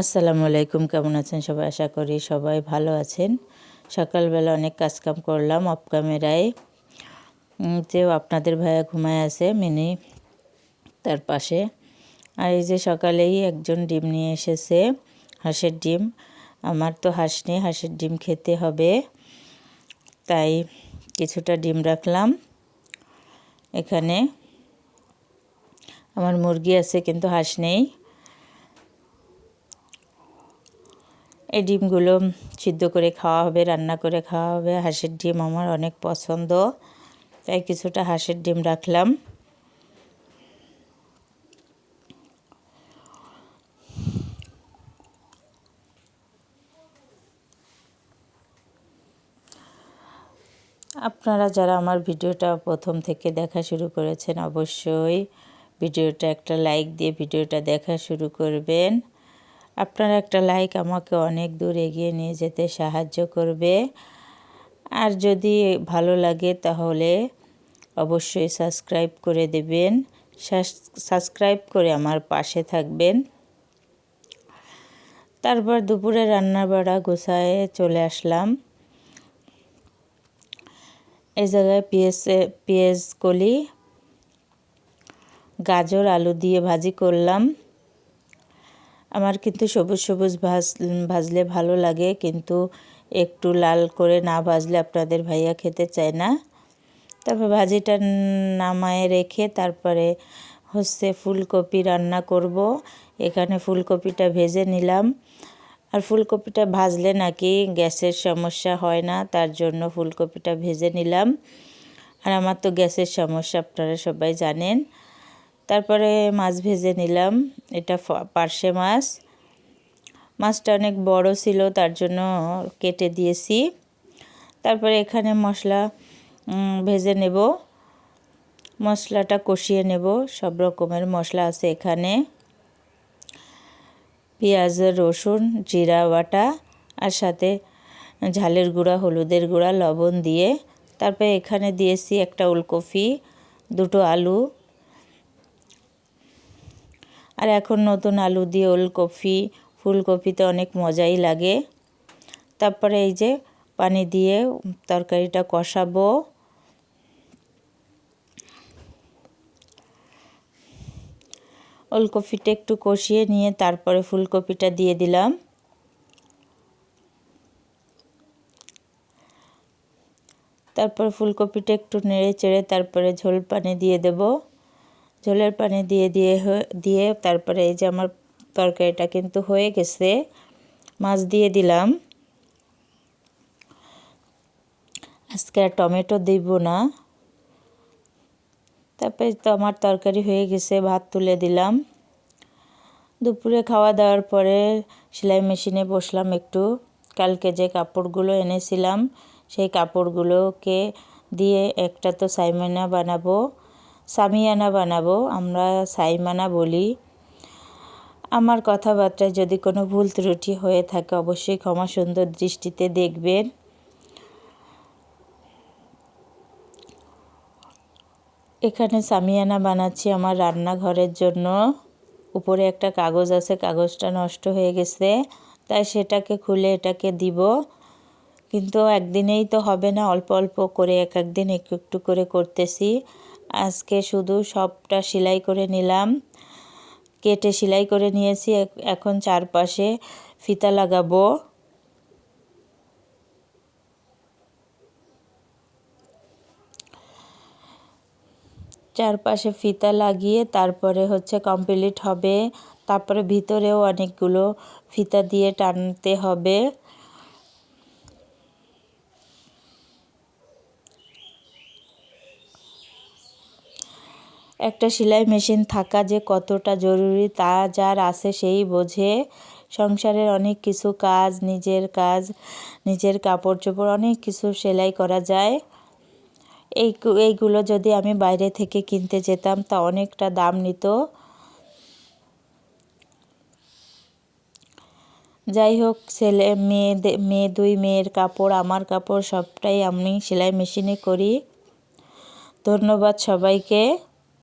আসসালামু আলাইকুম, কেমন আছেন সবাই? আশা করি সবাই ভালো আছেন। সকালবেলা অনেক কাজকাম করলাম অফ ক্যামেরায় যেও আপনাদের ভাইয়া ঘুমায় আছে, মিনি তার পাশে। আর এই যে সকালেই একজন ডিম নিয়ে এসেছে, হাঁসের ডিম। আমার তো হাঁস নেই, হাঁসের ডিম খেতে হবে। তাই কিছুটা ডিম রাখলাম এখানে। আমার মুরগি আছে, কিন্তু হাঁস নেই। এই ডিমগুলো সিদ্ধ করে খাওয়া হবে, রান্না করে খাওয়া হবে। হাঁসের ডিম আমার অনেক পছন্দ, তাই কিছুটা হাঁসের ডিম রাখলাম। আপনারা যারা আমার ভিডিওটা প্রথম থেকে দেখা শুরু করেছেন, অবশ্যই ভিডিওটা একটা লাইক দিয়ে ভিডিওটা দেখা শুরু করবেন। আপনার একটা লাইক আমাকে অনেক দূর এগিয়ে নিয়ে যেতে সাহায্য করবে। আর যদি ভালো লাগে তাহলে অবশ্যই সাবস্ক্রাইব করে দেবেন। সাবস্ক্রাইব করে আমার পাশে থাকবেন। তারপর দুপুরে রান্না বাড়া চলে আসলাম। এই জায়গায় পেঁয়াজ পেঁয়াজ কলি, গাজর, আলু দিয়ে ভাজি করলাম। আমার কিন্তু সবুজ সবুজ ভাজ, ভাজলে ভালো লাগে, কিন্তু একটু লাল করে না ভাজলে আপনাদের ভাইয়া খেতে চায় না। তারপর ভাজিটা নামায় রেখে তারপরে হচ্ছে ফুলকপি রান্না করব। এখানে ফুলকপিটা ভেজে নিলাম। আর ফুলকপিটা ভাজলে নাকি গ্যাসের সমস্যা হয় না, তার জন্য ফুলকপিটা ভেজে নিলাম। আর আমার তো গ্যাসের সমস্যা, আপনারা সবাই জানেন। তারপরে মাছ ভেজে নিলাম। এটা পার্শে মাছ। মাছটা অনেক বড় ছিল, তার জন্য কেটে দিয়েছি। তারপরে এখানে মশলা ভেজে নেব। মশলাটা কষিয়ে নেব, সব রকমের মশলা আছে এখানে। পেঁয়াজ, রসুন, জিরা, বাটা, আর সাথে ঝালের গুঁড়া, হলুদের গুঁড়া, লবণ দিয়ে। তারপরে এখানে দিয়েছি একটা উলকপি দুটো আলু আর এখন নতুন আলু দিয়ে ওলকপি, ফুলকপিতে অনেক মজাই লাগে। তারপরে এই যে পানি দিয়ে তরকারিটা কষাবো। ওলকপিটা একটু কষিয়ে নিয়ে তারপরে ফুলকপিটা দিয়ে দিলাম। তারপর ফুলকপিটা একটু নেড়ে চেড়ে তারপরে ঝোল পানি দিয়ে দেবো। ঝোলের পানি দিয়ে দিয়ে দিয়ে তারপরে এই যে আমার তরকারিটা কিন্তু হয়ে গেছে, মাছ দিয়ে দিলাম। আজকে আর টমেটো দিব না। তারপরে তো আমার তরকারি হয়ে গেছে, ভাত তুলে দিলাম। দুপুরে খাওয়া দাওয়ার পরে সেলাই মেশিনে বসলাম একটু। কালকে যে কাপড়গুলো এনেছিলাম, সেই কাপড়গুলোকে দিয়ে একটা তো সাইমানা বানাবো। সামিয়ানা বানাবো, আমরা সাইমানা বলি। আমার কথাবার্তায় যদি কোনো ভুল ত্রুটি হয়ে থাকে, অবশ্যই ক্ষমা সুন্দর দৃষ্টিতে দেখবেন। এখানে সামিয়ানা বানাচ্ছি আমার রান্নাঘরের জন্য। উপরে একটা কাগজ আছে, কাগজটা নষ্ট হয়ে গেছে, তাই সেটাকে খুলে এটাকে দিব। কিন্তু একদিনেই তো হবে না, অল্প অল্প করে, এক একদিন একটু একটু করে করতেছি। আজকে শুধু সবটা সেলাই করে নিলাম। কেটে সেলাই করে নিয়েছি এখন চারপাশে ফিতা লাগাবো। চারপাশে ফিতা লাগিয়ে তারপরে হচ্ছে কমপ্লিট হবে। তারপরে ভিতরেও অনেকগুলো ফিতা দিয়ে টানতে হবে। একটা সেলাই মেশিন থাকা যে কতটা জরুরি তা যার আছে সেই বোঝে। সংসারের অনেক কিছু কাজ, নিজের কাজ, নিজের কাপড় চোপড় অনেক কিছু সেলাই করা যায়। এই এইগুলো যদি আমি বাইরে থেকে কিনতে যেতাম তা অনেকটা দাম নিত। যাই হোক, ছেলে, মেয়ে মেয়ে দুই, মেয়ের কাপড়, আমার কাপড় সবটাই আমি সেলাই মেশিনে করি। ধন্যবাদ সবাইকে।